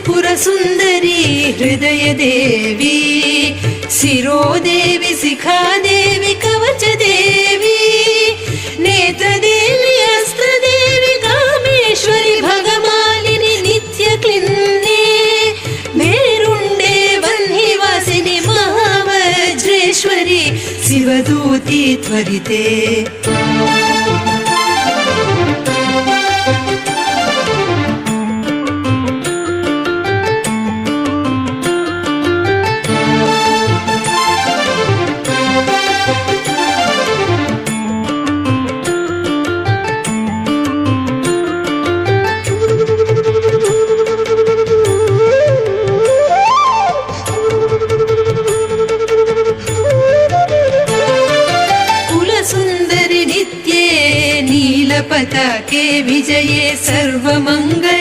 త్రిపుర సుందరి హృదయ దేవి శిరోదేవి శిఖాదేవి కవచదేవి నేత్రదేవి అస్త్రదేవి కామేశ్వరి భగమాలిని నిత్య క్లిన్నే మేరుండే వన్నివాసిని మహావజ్రేశ్వరి శివదూతి త్వరితే पता के विजये सर्वमंगल